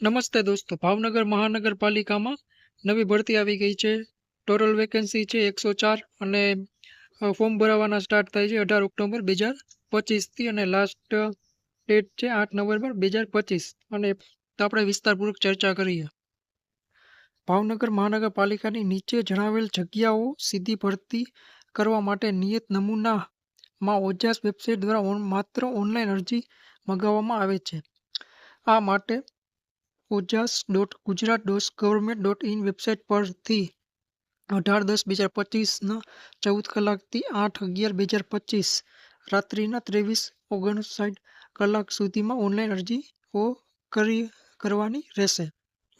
નમસ્તે દોસ્તો, ભાવનગર મહાનગરપાલિકામાં નવી ભરતી આવી ગઈ છે. ટોટલ વેકેન્સી છે એકસો ચાર અને ફોર્મ ભરાવાના સ્ટાર્ટ થાય છે અઢાર ઓક્ટોબર બે હજાર પચીસથી અને લાસ્ટ ડેટ છે આઠ નવેમ્બર બે હજાર પચીસ. અને આપણે વિસ્તારપૂર્વક ચર્ચા કરીએ. ભાવનગર મહાનગરપાલિકાની નીચે જણાવેલ જગ્યાઓ સીધી ભરતી કરવા માટે નિયત નમૂનામાં ઓજાસ વેબસાઇટ દ્વારા માત્ર ઓનલાઈન અરજી મંગાવવામાં આવે છે. આ માટે Ojas dot Gujarat dot government dot in website પરથી અઢાર દસ બે હજાર પચીસના ચૌદ કલાકથી આઠ અગિયાર બે હજાર પચીસ રાત્રિના ત્રેવીસ ઓગણસાઠ કલાક સુધીમાં ઓનલાઈન અરજીઓ કરી કરવાની રહેશે.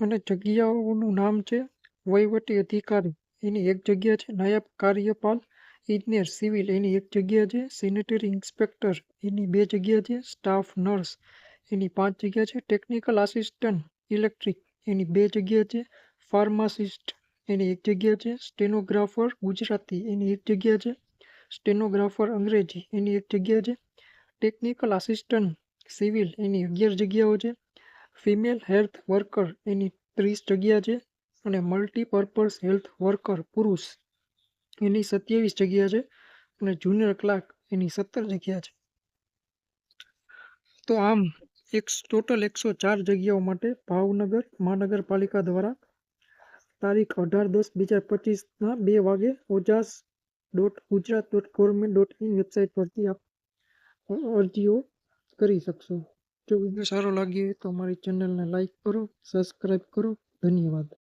અને જગ્યાઓનું નામ છે વહીવટી અધિકારી. એની એક જગ્યા છે નાયબ કાર્યપાલ ઇજનેર સિવિલ. એની એક જગ્યા છે સેનેટરી ઇન્સ્પેક્ટર. એની બે જગ્યા છે સ્ટાફ નર્સ. એની પાંચ જગ્યા છે ટેકનિકલ આસિસ્ટન્ટ. ઇલેક્ટ્રિક એની બે જગ્યા છે, ફાર્માસિસ્ટ એની એક જગ્યા છે, સ્ટેનોગ્રાફર ગુજરાતી એની એક જગ્યા છે, સ્ટેનોગ્રાફર અંગ્રેજી એની એક જગ્યા છે, ટેકનિકલ આસિસ્ટન્ટ સિવિલ એની અગિયાર જગ્યાઓ છે, ફિમેલ હેલ્થ વર્કર એની ત્રીસ જગ્યા છે અને મલ્ટીપર્પઝ હેલ્થ વર્કર પુરુષ એની સત્યાવીસ જગ્યા છે અને જુનિયર ક્લાર્ક એની સત્તર જગ્યા છે. તો આમ એક ટોટલ એકસો ચાર જગ્યાઓ માટે ભાવનગર મહાનગરપાલિકા દ્વારા તારીખ અઢાર દસ બે હજાર પચીસના બે વાગે Ojas dot Gujarat dot government dot in website પરથી આપ અરજીઓ કરી શકશો. જો વીડિયો સારો લાગ્યો હોય તો અમારી ચેનલને લાઈક કરો સબસ્ક્રાઈબ કરો. ધન્યવાદ.